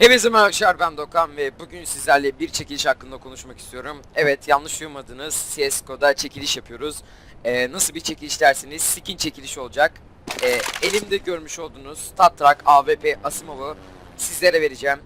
Hepinize merhaba arkadaşlar ben Dokan ve bugün sizlerle bir çekiliş hakkında konuşmak istiyorum. Evet yanlış duymadınız CSGO'da çekiliş yapıyoruz. Ee, nasıl bir çekiliş dersiniz? Skin çekilişi olacak. Ee, elimde görmüş olduğunuz Statrak AWP Asimov'u sizlere vereceğim.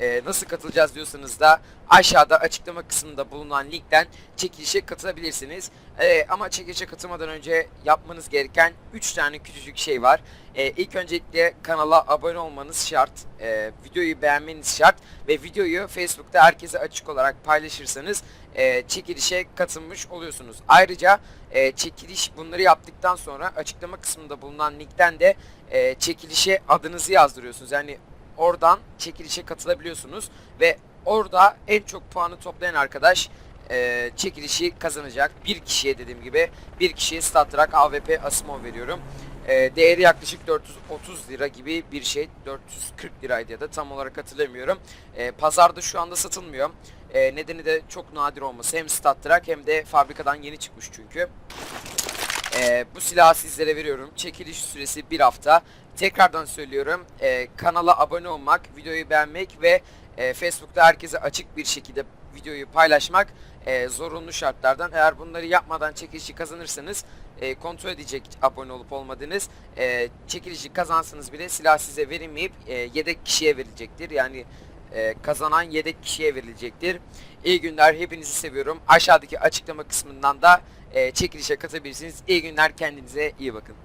Ee, nasıl katılacağız diyorsanız da aşağıda açıklama kısmında bulunan linkten çekilişe katılabilirsiniz. Ee, ama çekilişe katılmadan önce yapmanız gereken 3 tane küçücük şey var. Ee, ilk öncelikle kanala abone olmanız şart. Ee, videoyu beğenmeniz şart. Ve videoyu Facebook'ta herkese açık olarak paylaşırsanız e, çekilişe katılmış oluyorsunuz. Ayrıca e, çekiliş bunları yaptıktan sonra açıklama kısmında bulunan linkten de e, çekilişe adınızı yazdırıyorsunuz. Yani oradan çekilişe katılabiliyorsunuz ve orada en çok puanı toplayan arkadaş e, çekilişi kazanacak. Bir kişiye dediğim gibi bir kişiye StatTrak AWP Asimov veriyorum. E, değeri yaklaşık 430 lira gibi bir şey. 440 liraydı ya da tam olarak hatırlamıyorum. E, pazarda şu anda satılmıyor. E, nedeni de çok nadir olması. Hem StatTrak hem de fabrikadan yeni çıkmış çünkü. Ee, bu silahı sizlere veriyorum. Çekiliş süresi bir hafta. Tekrardan söylüyorum. ee, kanala abone olmak, videoyu beğenmek ve ee, Facebook'ta herkese açık bir şekilde videoyu paylaşmak ee, zorunlu şartlardan. Eğer bunları yapmadan çekilişi kazanırsanız ee, kontrol edecek abone olup olmadığınız. Ee, çekilişi kazansanız bile silah size verilmeyip ee, yedek kişiye verilecektir. Yani ee, kazanan yedek kişiye verilecektir. İyi günler, hepinizi seviyorum. Aşağıdaki açıklama kısmından da e, çekilişe katılabilirsiniz. İyi günler, kendinize iyi bakın.